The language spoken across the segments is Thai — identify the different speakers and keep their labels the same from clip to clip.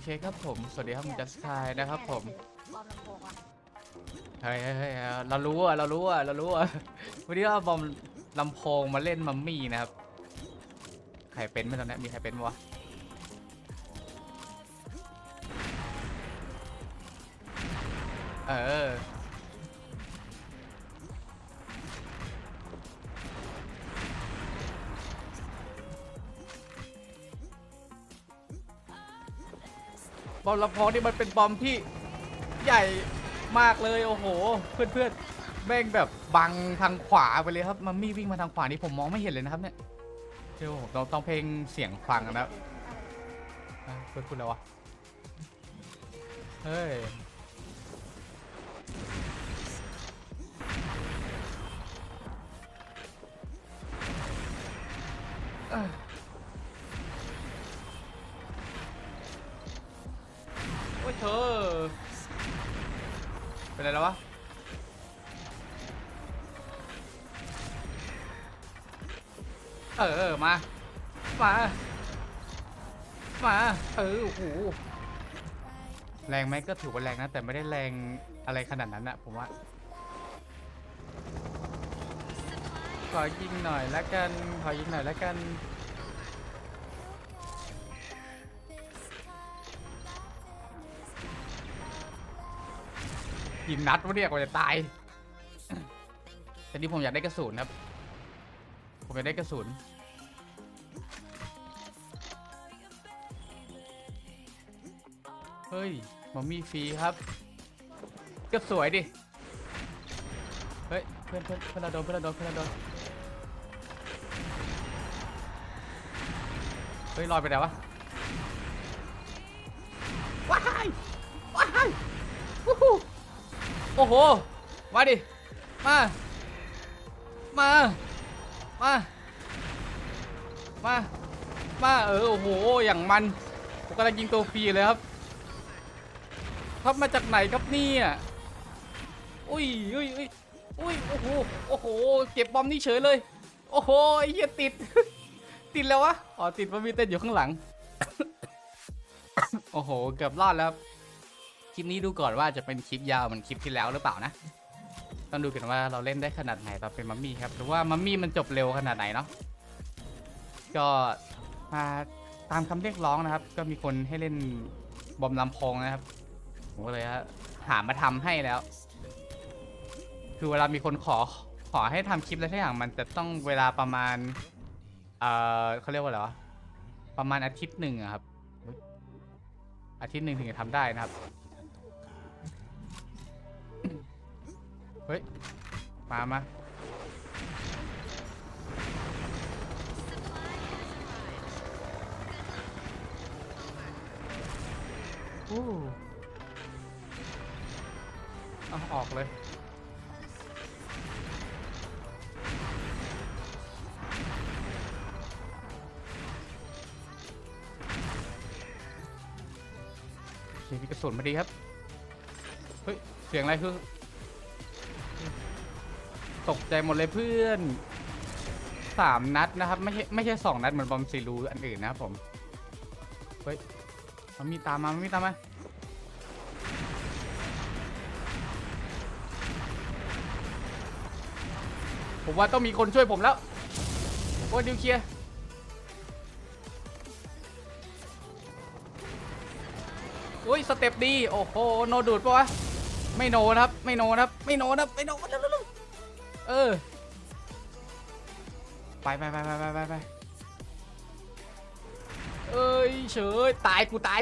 Speaker 1: เคครับผม สวัสดีครับผมจัสทายนะครับผม
Speaker 2: บอมลำโพงอะ
Speaker 1: เฮ้ยเฮ้ยเฮ้ยเรารู้อะเรารู้อะเรารู้อะวันนี้เราบอมลำโพงมาเล่นมัมมี่นะครับ ใครเป็นไหมตอนนี้มีใครเป็นวะเออ บอมลำโพงนี่มันเป็นบอมที่ใหญ่มากเลยโอ้โหเพื่อนเพื่อนๆแม่งแบบบังทางขวาไปเลยครับมัมมี่วิ่งมาทางขวานี่ผมมองไม่เห็นเลยนะครับเนี่ยเดี๋ยวผมต้องต้องเพลงเสียงฟังนะครับอะเพื่อนพูดแล้ววะเฮ้ยเออ เออมา มา มาเออโอ้โหแรงไหมก็ถือว่าแรงนะ แต่ไม่ได้แรงอะไรขนาดนั้นอะผมว่าขอยิงหน่อยละกันขอยิงหน่อยละกันยิงนัดวะเนี่ยกว่าจะตายแต่นี่ผมอยากได้กระสุนครับ ผมอยากได้กระสุน เฮ้ยมัมมี่ฟรีครับ ก็สวยดิ เฮ้ย เพื่อนเพื่อนเพื่อนเราโดนเพื่อนเราโดนเพื่อนเราโดนเฮ้ยลอยไปไหนวะ ว้ายว้ายวู้ฮู้โอ้โห มาดิ มา มา มา มา มาเออโอ้โหอย่างมันผมกำลังยิงตัวฟรีเลยครับครับมาจากไหนครับเนี่ยอุ้ยอุ้ยอุ้ยอุ้ยโอ้โหโอ้โหเก็บบอมนี่เฉยเลย โอ้โหไอ้เหี้ยติด ติดแล้ววะอ๋อติดมันมีเต้นอยู่ข้างหลัง โอ้โหเกือบรอดแล้วครับคลิปนี้ดูก่อนว่าจะเป็นคลิปยาวเหมือนคลิปที่แล้วหรือเปล่านะต้องดูกันว่าเราเล่นได้ขนาดไหนตอนเป็นมัมมี่ครับหรือว่ามัมมี่มันจบเร็วขนาดไหนเนาะ ก็มาตามคำเรียกร้องนะครับ ก็มีคนให้เล่นบอมลำโพงนะครับผมก็เลยฮะหามาทำให้แล้ว คือเวลามีคนขอขอให้ทำคลิปอะไรทุกอย่างมันจะต้องเวลาประมาณ เอ่อเขาเรียกว่าอะไรวะประมาณอาทิตย์หนึ่งอะครับ อาทิตย์หนึ่งถึงจะทำได้นะครับ เฮ้ย มามา อู้เอาออกเลยโอเคมีกระสุนมาดีครับ เฮ้ย เสียงอะไรคือ ตกใจหมดเลยเพื่อนสามนัดนะครับ ไม่ใช่ไม่ใช่สองนัดเหมือนบอมซีรูอันอื่นนะครับผม เฮ้ย มันมีตามมามันมีตามมาผมว่าต้องมีคนช่วยผมแล้วโอ้ยดิวเคลียร์โอ้ยสเต็ปดี โอ้โห โนดูดปะวะ ไม่โนนะครับ ไม่โนนะครับ ไม่โนนะครับ ไม่โนเร็วๆเออ ไปไปไปไปไปไป เฉยตายกูตาย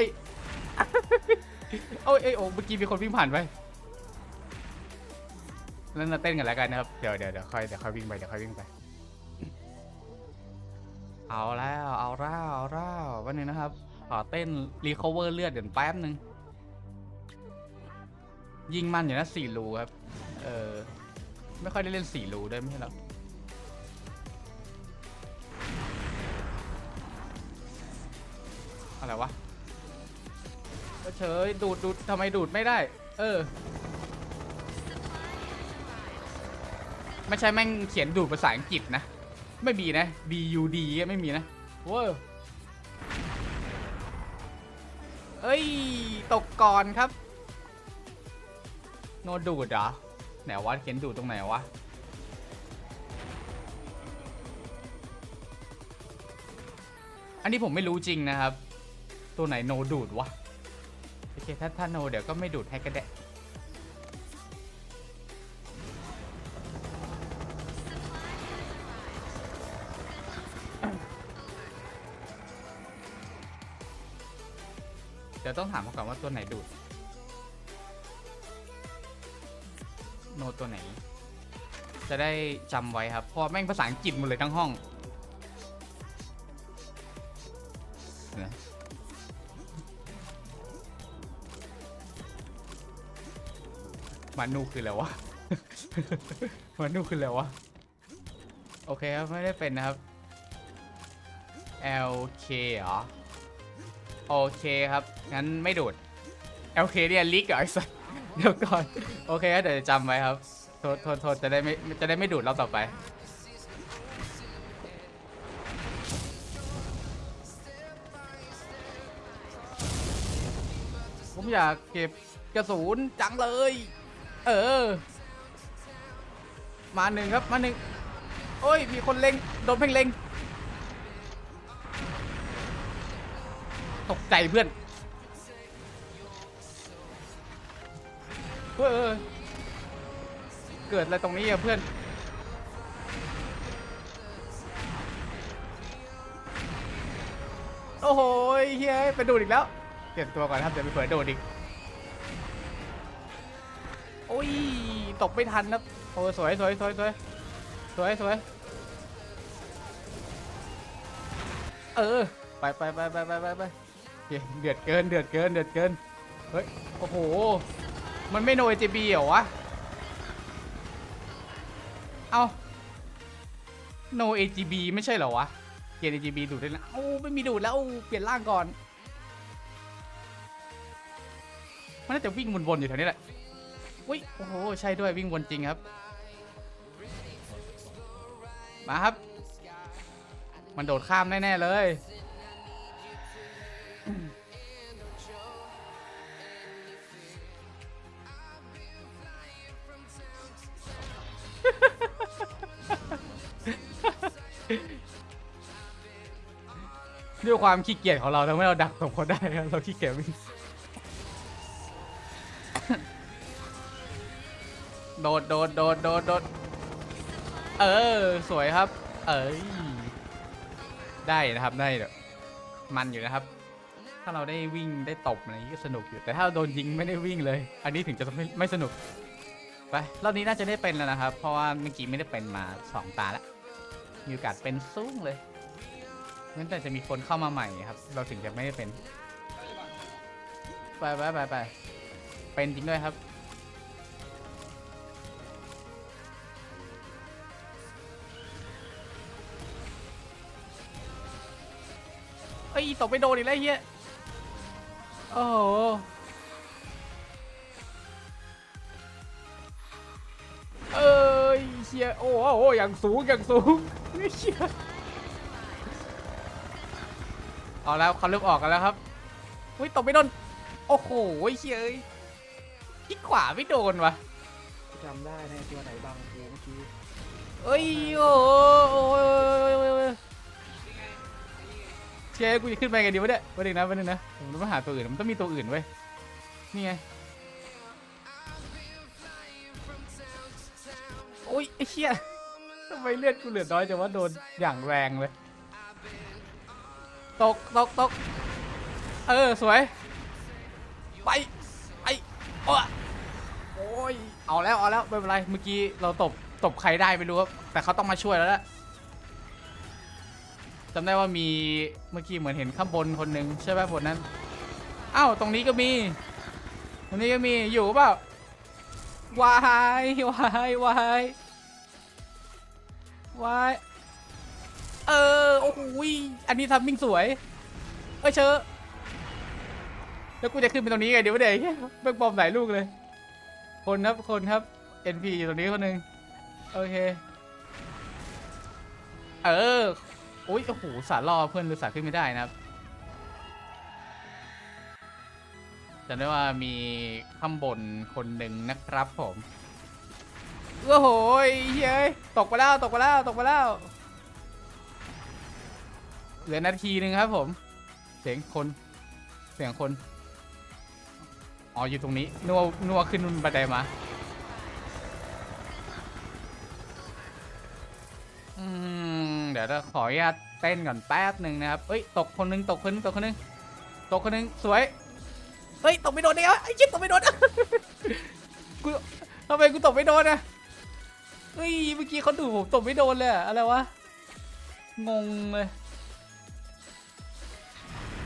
Speaker 1: โอ้ยเอ้ยโอ้เมื่อกี้มีคนวิ่งผ่านไปแล้วเราเต้นกันแล้วกันนะครับ เดี๋ยวเดี๋ยวเดี๋ยวค่อยเดี๋ยวค่อยวิ่งไปเดี๋ยวค่อยวิ่งไป เอาแล้วเอาแล้วเอาแล้ววันนี้นะครับขอเต้นรีคอเวอร์เลือดเดี๋ยวแป๊บนึง ยิงมันอยู่นะสี่รูครับ เออ ไม่ค่อยได้เล่นสี่รูด้วยไม่ใช่หรอ อะไรวะเฉยดูดดูดทำไมดูดไม่ได้ เออ ไม่ใช่แม่งเขียนดูดภาษาอังกฤษนะ ไม่มีนะ D U D ไม่มีนะเว้ยเอ้ย ตกก่อนครับ โนดูดเหรอ ไหนวะเขียนดูดตรงไหนวะอันนี้ผมไม่รู้จริงนะครับ ตัวไหนโนดูดวะ โอเค ถ้าถ้าโนเดี๋ยวก็ไม่ดูดให้ก็ได้เดี๋ยวต้องถามเขาก่อนว่าตัวไหนดูด โนตัวไหน จะได้จำไว้ครับเพราะแม่งภาษาอังกฤษหมดเลยทั้งห้อง มานูคืออะไรวะ มานูคืออะไรวะ โอเคครับ ไม่ได้เป็นนะครับ LK เหรอ โอเคครับ งั้นไม่ดูด LK เนี่ยลิกเหรอไอ้สัสเดี๋ยวก่อน โอเคครับเดี๋ยวจะจำไว้ครับ โทษโทษโทษจะได้ไม่จะได้ไม่ดูดรอบต่อไป ผมอยากเก็บกระสุนจังเลย เออ มาหนึ่งครับมาหนึ่งโอ้ย มีคนเล็งโดนเพ่งเล็ง ตกใจเพื่อนเฮ้ยเออเกิดอะไรตรงนี้อะเพื่อน โอ้โหเฮ้ยไปดูดอีกแล้ว เปลี่ยนตัวก่อนครับเดี๋ยวไปเผยโดดอีก โอ้ยตกไม่ทันครับโอ้สวยสวยสวยสวยสวยสวยเออไปไปไปไปไปไปไปเฮ้ยเดือดเกินเดือดเกินเดือดเกินเฮ้ยโอ้โหมันไม่โนเอจบีเหรอวะเอาโน AGB ไม่ใช่เหรอวะเปลี่ยน AGB ดูดได้แล้วเอ้าไม่มีดูดแล้วเปลี่ยนร่างก่อน มันน่าจะวิ่งวนๆอยู่แถวนี้แหละ อุ้ยโอ้โหใช่ด้วยวิ่งวนจริงครับ มาครับ มันโดดข้ามแน่ ๆ เลย ด้วยความขี้เกียจของเราทำให้เราดักตบเขาได้ครับเราขี้เกียจวิ่ง โดดโดดโดดโดดโดดเออ สวยครับ เอ้ยได้นะครับได้เดี๋ยวมันอยู่นะครับ ถ้าเราได้วิ่งได้ตบอะไรอย่างนี้ก็สนุกอยู่แต่ถ้าเราโดนยิงไม่ได้วิ่งเลย อันนี้ถึงจะไม่ไม่สนุกไปรอบนี้น่าจะได้เป็นแล้วนะครับ เพราะว่าเมื่อกี้ไม่ได้เป็นมาสองตาแล้วมีโอกาสเป็นสูงเลยงั้นแต่จะมีคนเข้ามาใหม่ครับ เราถึงจะไม่ได้เป็น ไปไปไปไปเป็นจริงด้วยครับ ตกไปโดนอีกแล้วไอ้เฮียโอ้โหเอ้ยเชียโอ้โหโอ้โหอย่างสูงอย่างสูงเชียเอาแล้วเขาเริ่มออกกันแล้วครับอุ้ยตกไม่โดน โอ้โหเชียเอ้ยที่ขวาไม่โดนวะ
Speaker 2: จำได้ในตัวไหนบางกูเมื่อกี้
Speaker 1: เอ้ยโอ้โห ชียกูจะขึ้นไปไงดีวะเนี่ยวันนึงนะวันนึงนะผมต้องหาตัวอื่นมันต้องมีตัวอื่นเว้ยนี่ไงโอ้ยไอ้เชี่ยทำไมเลือดกูเหลือน้อยจังว่าโดนอย่างแรงเลยตกตกตกเออสวยไปไปโอ้ยโอ้ยเอาแล้วเอาแล้วไม่เป็นไรเมื่อกี้เราตบตบใครได้ไม่รู้ครับแต่เขาต้องมาช่วยแล้วแหละ จำได้ว่ามีเมื่อกี้เหมือนเห็นข้างบนคนหนึ่งใช่ไหมบนนั้นอ้าวตรงนี้ก็มี ตรงนี้ก็มีอยู่เปล่าวายวายวายวายเออโอ้โหอันนี้ทำมิ่งสวยเอ้ยเชอแล้วกูจะขึ้นไปตรงนี้ไงเดี๋ยวไม่ได้เบิกบอมหลายลูกเลย คนครับคนครับ NP อยู่ตรงนี้คนหนึ่งโอเค เออ โอ้ยโอ้โหสารล่อเพื่อนหรือสารขึ้นไม่ได้นะครับจะได้ว่ามีข้างบนคนหนึ่งนะครับผมโอ้โหเฮ้ยตกไปแล้วตกไปแล้วตกไปแล้วเหลือนาทีหนึ่งครับผม เสียงคน เสียงคน อ๋อ อยู่ตรงนี้ นัว นัวขึ้นบันไดมา อืม เดี๋ยวเราขออนุญาตเต้นก่อนแป๊บหนึ่งนะครับเอ้ยตกคนหนึงตกคนหนึงตกคนหนึงตกคนหนึงสวยเฮ้ยตกไม่โดนเดียวไอ้ชิบตกไม่โดนกูทำไมกูตกไม่โดนอะเฮ้ยเมื่อกี้เขาดูผมตกไม่โดนเลยอะอะไรวะงงเลย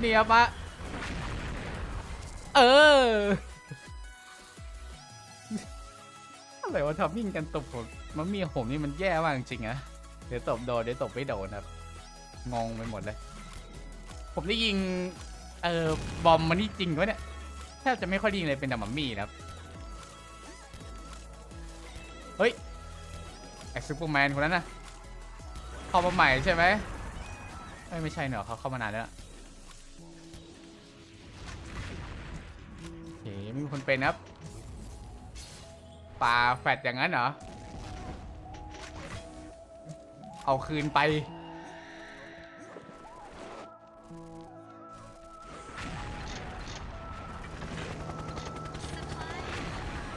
Speaker 1: นี่ครับมาเอออะไรวะทำมิ่งกันตบผมมันมีผมนี่มันแย่มากจริงๆนะ เดี๋ยวตบโดนเดี๋ยวตบไม่โดนครับ งงไปหมดเลย ผมได้ยิง เออบอมมันนี่จริงวะเนี่ยแทบจะไม่ค่อยได้ยิงเลยเป็นแต่มัมมี่นะครับ เฮ้ย ไอซูเปอร์แมนคนนั้นนะเข้ามาใหม่ใช่ไหมไม่ใช่เนอะเขาเข้ามานานแล้วเคไม่มีคนเป็นครับปลาแฟดอย่างนั้นเหรอ เอาคืนไป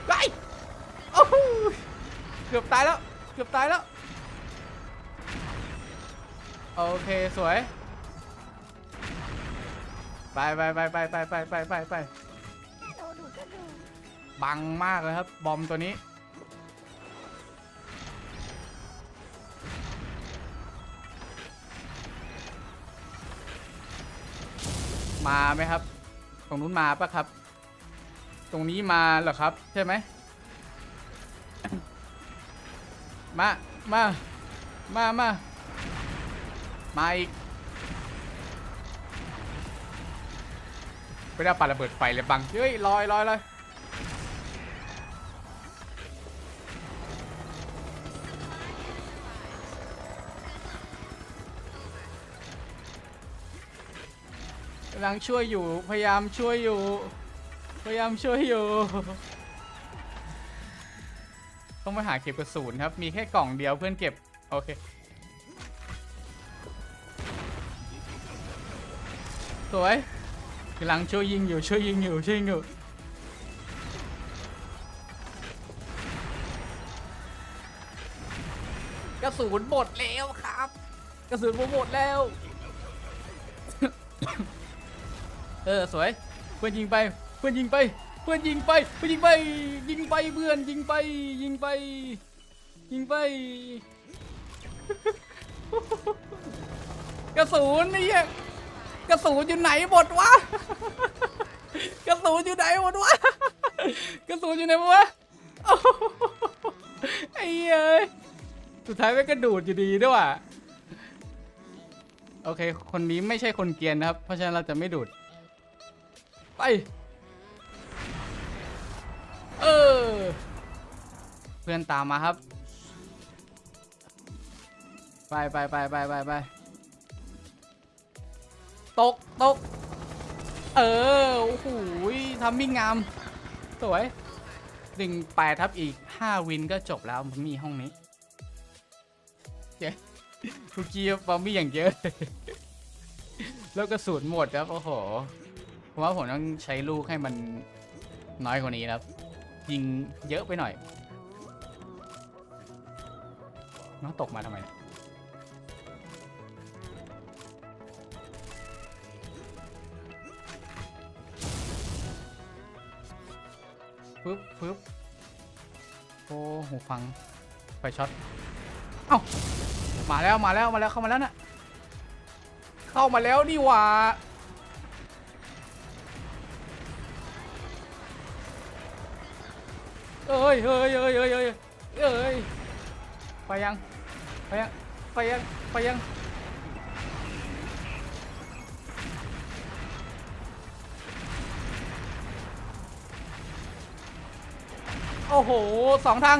Speaker 1: ไอ้โอ้โหเกือบตายแล้ว เกือบตายแล้ว โอเคสวย ไปไปไปไปไปไปไปไปไป
Speaker 3: หนูหนูก็ดู
Speaker 1: บังมากเลยครับ บอมตัวนี้ มาไหมครับ ตรงนู้นมาปะครับ ตรงนี้มาเหรอครับ ใช่ไหมมามามามามาอีกไม่ได้ปาระเบิดไฟเลยบังเฮ้ยลอยลอยลอยำลังช่วยอยู่ พยายามช่วยอยู่ พยายามช่วยอยู่ ต้องไปหาเก็บกระสุนครับ มีแค่กล่องเดียวเพื่อนเก็บ โอเค สวยกำลังช่วยยิงอยู่ ช่วยยิงอยู่ ช่วยยิงอยู่กระสุนหมดแล้วครับ กระสุนผมหมดแล้ว เออสวย เพื่อนยิงไป เพื่อนยิงไป เพื่อนยิงไป เพื่อนยิงไป ยิงไปเพื่อนยิงไป ยิงไป ยิงไป กระสุนไอ้เหี้ยกระสุนอยู่ไหนหมดวะ กระสุนอยู่ไหนหมดวะ กระสุนอยู่ไหนหมดวะไอ้เหี้ยเอ้ยสุดท้ายไม่กระดูดอยู่ดีด้วยว่ะโอเค คนนี้ไม่ใช่คนเกียนนะครับ เพราะฉะนั้นเราจะไม่ดูด ไป เออ เพื่อนตามมาครับ ไปไปไปไปไปไปตกตก เออ โอ้โหทำมิ่งงาม สวยหนึ่งแปดทับอีกห้าวินก็จบแล้วมันมีห้องนี้เจ๊เมื่อกี้บอมบี้อย่างเยอะ แล้วกระสุนหมดครับ โอ้โห ผมว่าผมต้องใช้ลูกให้มันน้อยกว่านี้ครับ ยิงเยอะไปหน่อย น้องตกมาทำไม ปึ๊บปึ๊บโอ้หูฟัง ไฟช็อต เอ้า มาแล้วมาแล้วมาแล้วเข้ามาแล้วน่ะ เข้ามาแล้วนี่หว่า เอ้ยเอ้ยเอ้ยเอ้ยเอ้ยเอ้ยไปยังไปยังไปยังไปยังโอ้โหสองทาง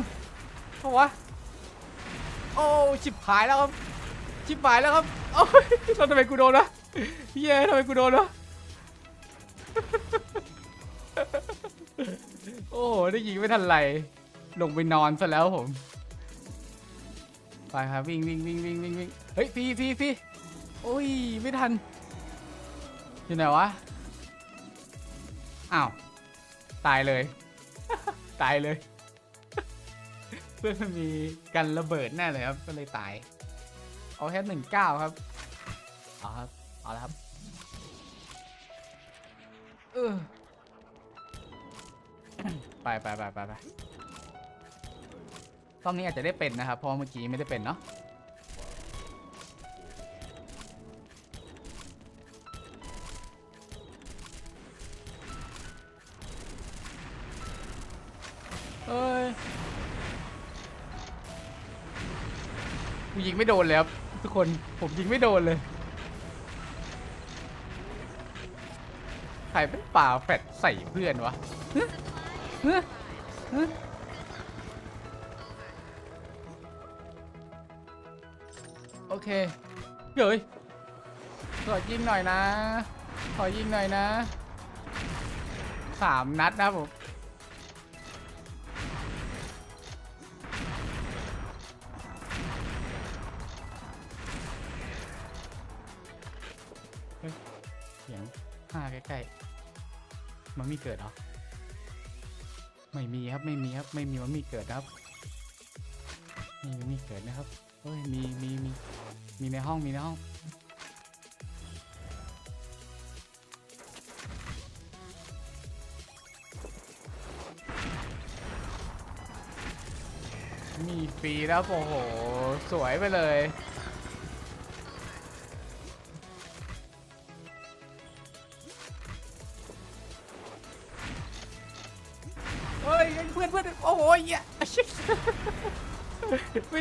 Speaker 1: โอ้วะโอ้ชิบหายแล้วครับชิบหายแล้วครับโอ้ยเราทำไมกูโดนวะเย้ทำไมกูโดนวะ โอ้โหได้ยิงไม่ทันไร ลงไปนอนซะแล้วผม ไปครับวิ่งวิ่งวิ่งวิ่งวิ่งวิ่งเฮ้ยพี่พี่พี่โอ้ยไม่ทัน อยู่ไหนวะ อ้าว ตายเลย ตายเลย เพื่อนมันมีกันระเบิดแน่เลยครับ ก็เลยตาย เอาแค่หนึ่งเก้าครับ เอาครับ เอาแล้วครับ เออ ไปไปไปไปไปรอบนี้อาจจะได้เป็นนะครับ เพราะเมื่อกี้ไม่ได้เป็นเนาะเอ้ยกูยิงไม่โดนเลยครับทุกคน ผมยิงไม่โดนเลยใครเป็นป่าแฟดใส่เพื่อนวะ ฮะฮะฮะโอเคเฮ้ยขอยิงหน่อยนะ ขอยิงหน่อยนะ สามนัดนะผมเสียงห้าใกล้ๆ มันมีเกิดหรอ ไม่มีครับไม่มีครับไม่มีมันมีเกิดครับไม่มีมันมีเกิดนะครับเฮ้ยมีมีมีมีในห้องมีในห้องมีฟรีแล้วโอ้โห สวยไปเลย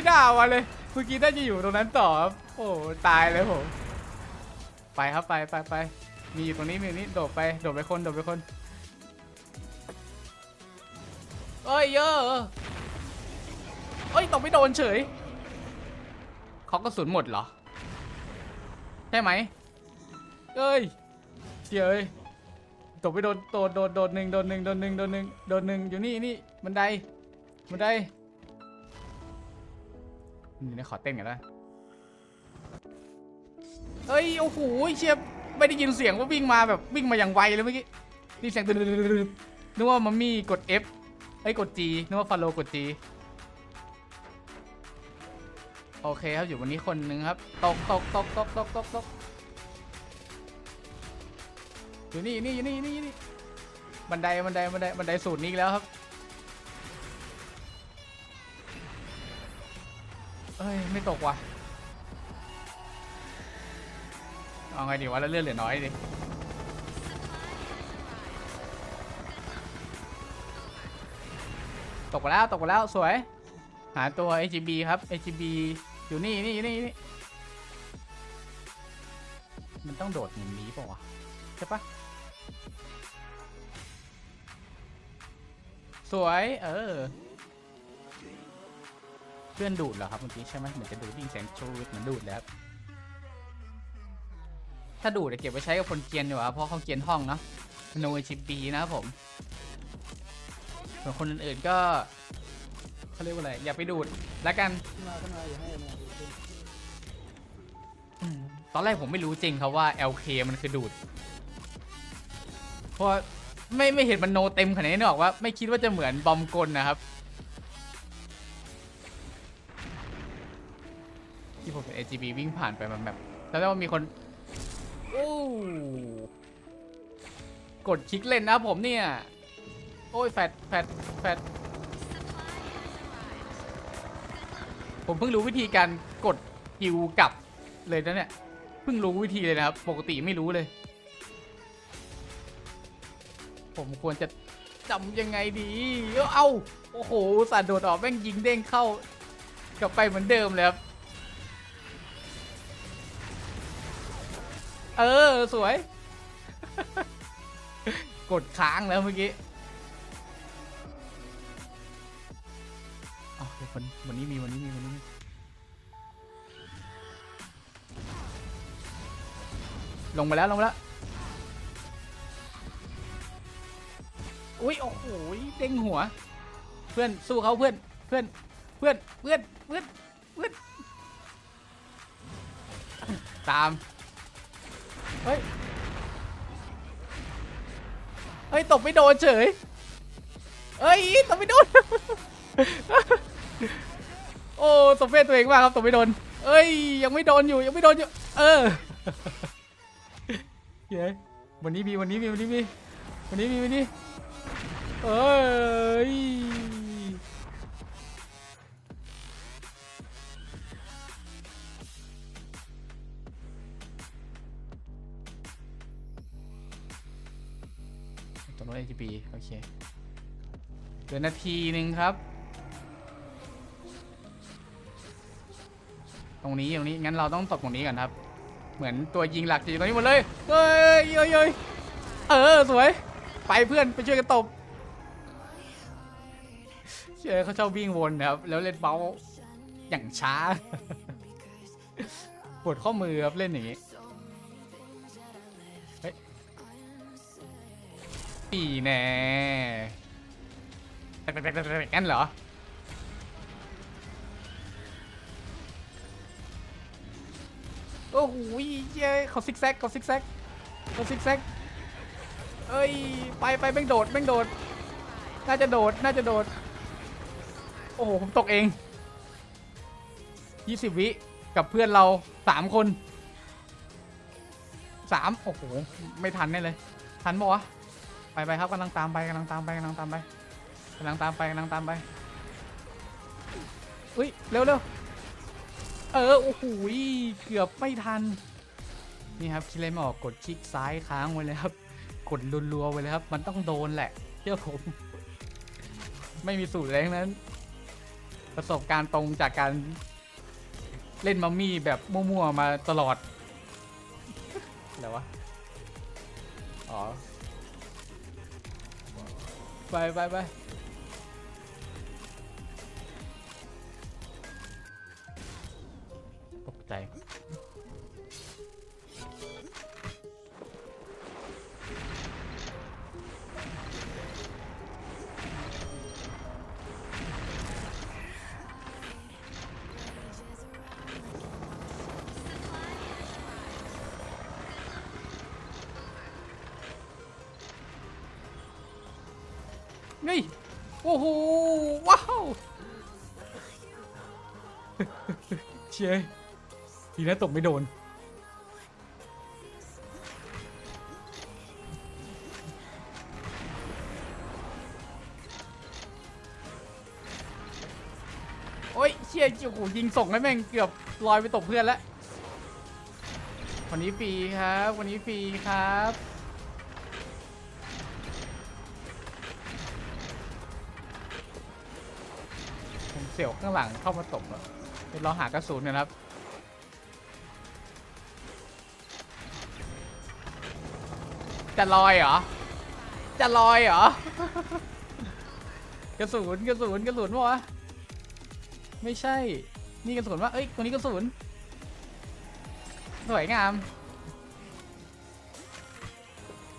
Speaker 1: ไม่น่ามาเลยเมื่อกี้น่าจะอยู่ตรงนั้นต่อครับโอ้ตายเลยผมไปครับไปไปไปมีอยู่ตรงนี้มีอยู่นี้โดดไปโดดไปคนโดดไปคนเอ้ยเยอะเอ้ยตกไม่โดนเฉยเขากระสุนหมดเหรอใช่ไหมเอ้ยเฉยเอ้ยตกไปโดนโดนโดนโดนหนึ่งโดนหนึ่งโดนหนึ่งโดนหนึ่งโดนหนึ่งอยู่นี่นี่บันไดบันได นี่นะขอเต้นกันนะเอ้ยโอ้โหเชียบไม่ได้ยินเสียงว่าวิ่งมาแบบวิ่งมาอย่างไวเลยเมื่อกี้นี่เสียงตึ๊ดนึกว่ามัมมี่กด F ไอ้ยกด G นึกว่าฟาโลกด G โอเคครับอยู่วันนี้คนหนึ่งครับตกตกตกตกตกตกตกอยู่นี่นี่อยู่นี่นี่นี่บันไดบันไดบันไดบันไดสูตรนี้แล้วครับ เอ้ย ไม่ตกว่ะ เอาไงดีวะแล้วเลือดเหลือน้อยดิตกไปแล้วตกไปแล้วสวย หาตัว AGB ครับ AGB อยู่นี่นี่นี่นี่มันต้องโดดอย่างนี้ป่าวะใช่ปะสวย เออ เพื่อนดูดเหรอครับเมื่อกี้ใช่ไหมเหมือนจะดูดยิงแสงโชูดเหมือนดูดแล้วถ้าดูดจะเก็บไว้ใช้กับคนเกียนอยู่อะเพราะเขาเกียนห้องเนาะโนชิปีนะครับผมส่วนคนอื่นๆก็เขาเรียกว่าอะไรอย่าไปดูดแล้วกันตอนแรกผมไม่รู้จริงครับว่า LK มันคือดูดเพราะไม่ไม่เห็นมันโนเต็มขนาดนี้นึกออกว่าไม่คิดว่าจะเหมือนบอมกลนะครับ ผ่านไปมันแบบแล้วว่ามีคนโอ้กดคลิกเล่นนะผมเนี่ย โอ้ยแฟดแฟดแฟดผมเพิ่งรู้วิธีการกดคิวกลับเลยนะเนี่ยเพิ่งรู้วิธีเลยนะครับ ปกติไม่รู้เลย ผมควรจะจำยังไงดีเอ้าโอ้โหสาดโดดออกแม่งยิงเด้งเข้ากลับไปเหมือนเดิมเลยครับ เออ สวย กดค้างแล้วเมื่อกี้อ๋อเดี๋ยววันวันนี้มีวันนี้มีวันนี้มีลงมาแล้ว ลงมาแล้ว อุ้ยโอ้โหเด้งหัว เพื่อนสู้เขาเพื่อน เพื่อน เพื่อน เพื่อน เพื่อน เพื่อน ตาม ฮ้ย เฮ้ยตบไม่โดนเฉย เฮ้ยตบไม่โดน โอ้ตบเฟซตัวเองมากครับตบไม่โดน เอ้ย ยังไม่โดนอยู่ ยังไม่โดนอยู่ เออเย้วันนี้มี วันนี้มี วันนี้มี วันนี้มี วันนี้ เอ้ย ตรงนู้น ATP โอเคเหลือนาทีหนึ่งครับ ตรงนี้ตรงนี้งั้นเราต้องตบตรงนี้ก่อนครับ เหมือนตัวยิงหลักจะอยู่ตรงนี้หมดเลยเฮ้ยเฮ้ยเฮ้ยเออสวย ไปเพื่อนไปช่วยกันตบเชื่อเขาชอบวิ่งวนนะครับ แล้วเล่นเบาอย่างช้า ปวดข้อมือครับเล่นอย่างนี้ ปีแน่แตกๆๆๆงั้นเหรอ โอ้โหเย้เขาซิกแซกเขาซิกแซกเขาซิกแซกเอ้ย ไปไปแม่งโดดแม่งโดด น่าจะโดด น่าจะโดด โอ้โห ผมตกเอง 20 วิกับเพื่อนเรา 3 คน 3 โอ้โห ไม่ทันแน่เลย ทันปะวะ ไปไปครับกำลังตามไปกำลังตามไปกำลังตามไปกำลังตามไปกำลังตามไปอุ้ยเร็วเร็วเออโอ้โหเกือบไม่ทันนี่ครับคิดอะไรไม่ออกกดคลิกซ้ายค้างไว้เลยครับ กดรัวๆไว้เลยครับ มันต้องโดนแหละเชื่อผม ไม่มีสูตรอะไรทั้งนั้น ประสบการณ์ตรงจากการเล่นมัมมี่แบบมั่วๆมาตลอดอะไรวะ อ๋อ ไปไปไปตกใจ อ้โห ว้าว เชยทีนั้นตกไม่โดน โอ้ยเชี่ยโอ้โหยิงส่งให้แม่งเกือบลอยไปตกเพื่อนแล้ววันนี้ฟรีครับ วันนี้ฟรีครับ สี่ยวข้างหลังเข้ามาตกแล้วเดี๋ยวเราหากระสุนนะครับ จะลอยเหรอ จะลอยเหรอ กระสุนกระสุนกระสุนวะไม่ใช่ นี่กระสุนวะเอ้ยตัวนี้กระสุน สวยงาม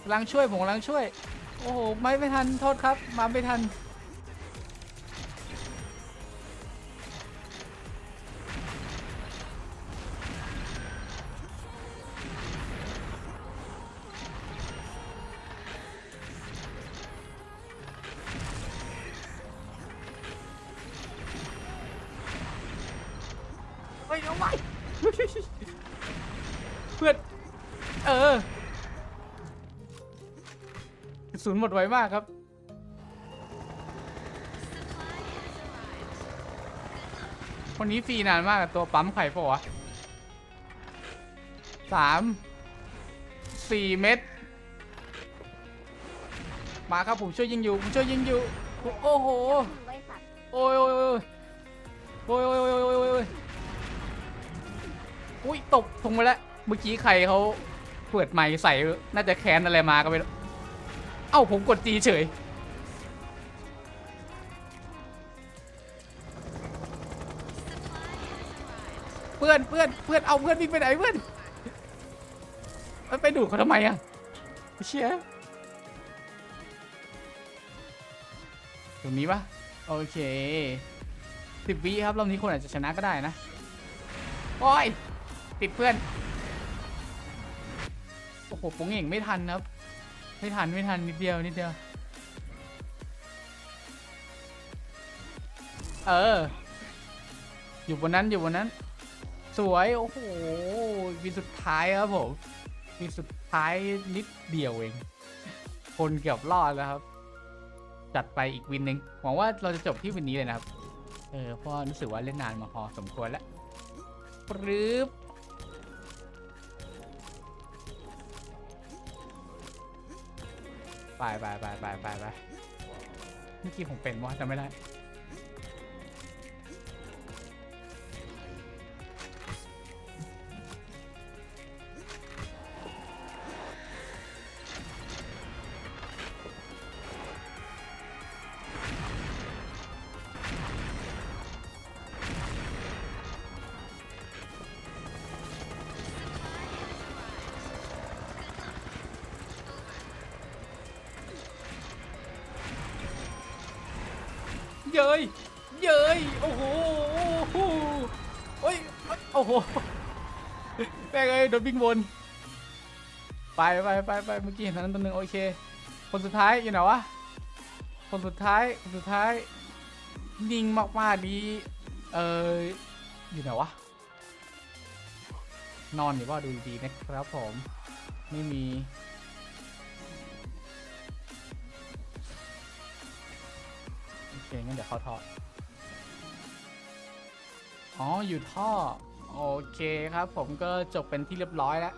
Speaker 1: กำลังช่วยผมกำลังช่วย โอ้โห ไม่ไม่ทัน โทษครับ มาไม่ทัน เฮ้ยไว้เพื่อน เออกระสุนหมดไวมากครับ คนนี้ฟรีนานมากอะตัวปั๊มไข่ปะวะสามสี่เม็ดมาครับผมช่วยยิงอยู่ผมช่วยยิงอยู่ โอ้โห
Speaker 3: ไว้สัตว์
Speaker 1: โอ้ยโอ้ยโอ้ยโอ้ยโอ้ยโอ้ยโอ้ยโอุ้ยตกทงไปแล้ว เมื่อกี้ใครเขาเปิดไมค์ใส่ น่าจะแค้นอะไรมาก็ไม่รู้เอ้าผมกดจีเฉย เพื่อนเพื่อนเพื่อนเอาเพื่อนวิ่งไปไหนเพื่อนไปดูเขาทำไมอะเชี่ยตรงนี้ปะโอเคสิบวิครับรอบนี้คนอาจจะชนะก็ได้นะ โอ้ย ติดเพื่อน โอ้โหปงเหง่งไม่ทันครับ ไม่ทันไม่ทันนิดเดียวนิดเดียว เออ อยู่บนนั้นอยู่บนนั้น สวย โอ้โหวินสุดท้ายครับผมวินสุดท้ายนิดเดียวเอง คนเกือบรอดแล้วครับ จัดไปอีกวินหนึ่งหวังว่าเราจะจบที่วินนี้เลยนะครับ เออเพราะรู้สึกว่าเล่นนานมาพอสมควรแล้วปรึ๊บ ไปไปไปไปไปไปเมื่อกี้ผมเป็นวะจำไม่ได้ ยยเย้ยโอ้โหโอ้โหโอ้ยโอ้โหแม่งเอ้ยโดนวิ่งวนไปไปไปไปเมื่อกี้เห็นนนั้นตัวหนึ่งโอเค คนสุดท้ายอยู่ไหนวะคนสุดท้ายคนสุดท้ายนิ่งมากๆดีเอออยู่ไหนวะนอนอยู่ว่าดูดีๆนะครับผมไม่มี เคงั้นเดี๋ยวเข้าท่อ อ๋อ อยู่ท่อ โอเคครับ ผมก็จบเป็นที่เรียบร้อยแล้ว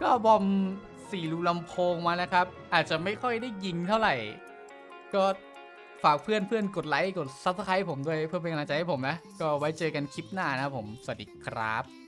Speaker 1: ก็บอมสี่รูลำโพงมานะครับ อาจจะไม่ค่อยได้ยิงเท่าไหร่ ก็ฝากเพื่อนเพื่อนกดไลค์ กด Subscribe ผมด้วยเพื่อเป็นกำลังใจให้ผมนะ ก็ไว้เจอกันคลิปหน้านะครับผม สวัสดีครับ